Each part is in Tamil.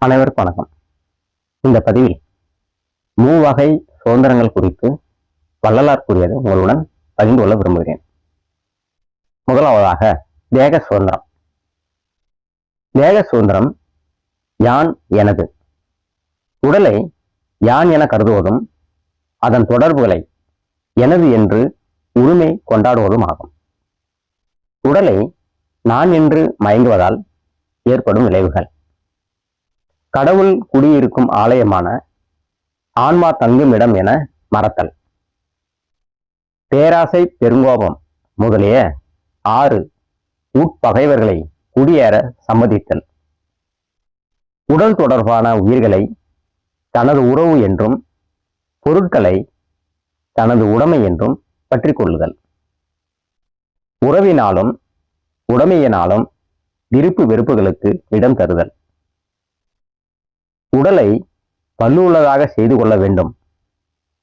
அனைவருக்கும் வணக்கம் இந்த பதிவில் மூவகை சுதந்திரங்கள் குறித்து வள்ளலார் கூறியது உங்களுடன் பகிர்ந்து கொள்ள விரும்புகிறேன். முதலாவதாக தேக சுதந்திரம். தேக சுதந்திரம் யான் எனது. உடலை யான் என கருதுவதும் அதன் தொடர்புகளை எனது என்று உரிமை கொண்டாடுவதும் ஆகும். உடலை நான் என்று மயங்குவதால் ஏற்படும் விளைவுகள். கடவுள் குடியிருக்கும் ஆலயமான ஆன்மா தங்கும் இடம் என மறத்தல். பேராசை பெருங்கோபம் முதலிய ஆறு உட்பகைவர்களை குடியேற சம்மதித்தல். உடல் தொடர்பான உயிர்களை தனது உறவு என்றும் பொருட்களை தனது உடைமை என்றும் பற்றி கொள்ளுதல் உறவினாலும் உடைமையினாலும் விருப்பு வெறுப்புகளுக்கு இடம் தருதல். உடலை பல்லுள்ளதாக செய்து கொள்ள வேண்டும்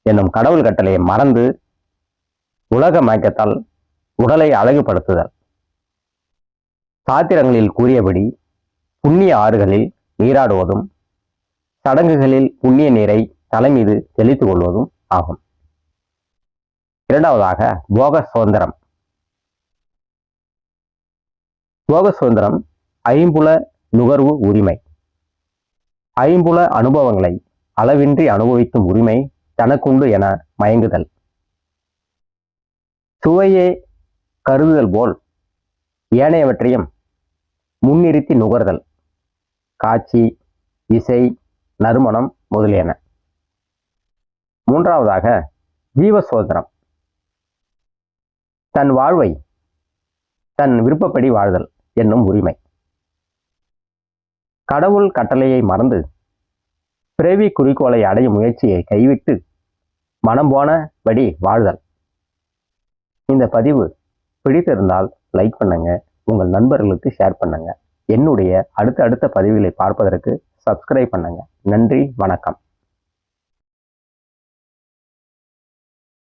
என்னும் கடவுள் கட்டளையை மறந்து உலக மயக்கத்தால் உடலை அழகுபடுத்துதல். சாத்திரங்களில் கூறியபடி புண்ணிய ஆறுகளில் நீராடுவதும் சடங்குகளில் புண்ணிய நீரை தலைமீது தெளித்துக் கொள்வதும் ஆகும். இரண்டாவதாக போக சுதந்திரம் போக சுதந்திரம் ஐம்புல நுகர்வு உரிமை. ஐம்புல அனுபவங்களை அளவின்றி அனுபவிக்கும் உரிமை தனக்குண்டு என மயங்குதல். சுவையே கருதுதல் போல் ஏனையவற்றையும் முன்னிறுத்தி நுகர்தல். காட்சி இசை நறுமணம் முதலியன. மூன்றாவதாக ஜீவ சோதனம் தன் வாழ்வை தன் விருப்பப்படி வாழ்தல் என்னும் உரிமை. கடவுள் கட்டளையை மறந்து பிறவி குறிக்கோளை அடையும் முயற்சியை கைவிட்டு மனம் போனபடி வாழ்தல். இந்த பதிவு பிடித்திருந்தால் லைக் பண்ணுங்க உங்கள் நண்பர்களுக்கு ஷேர் பண்ணுங்க. என்னுடைய அடுத்த அடுத்த பதிவுகளை பார்ப்பதற்கு சப்ஸ்கிரைப் பண்ணுங்க. நன்றி வணக்கம்.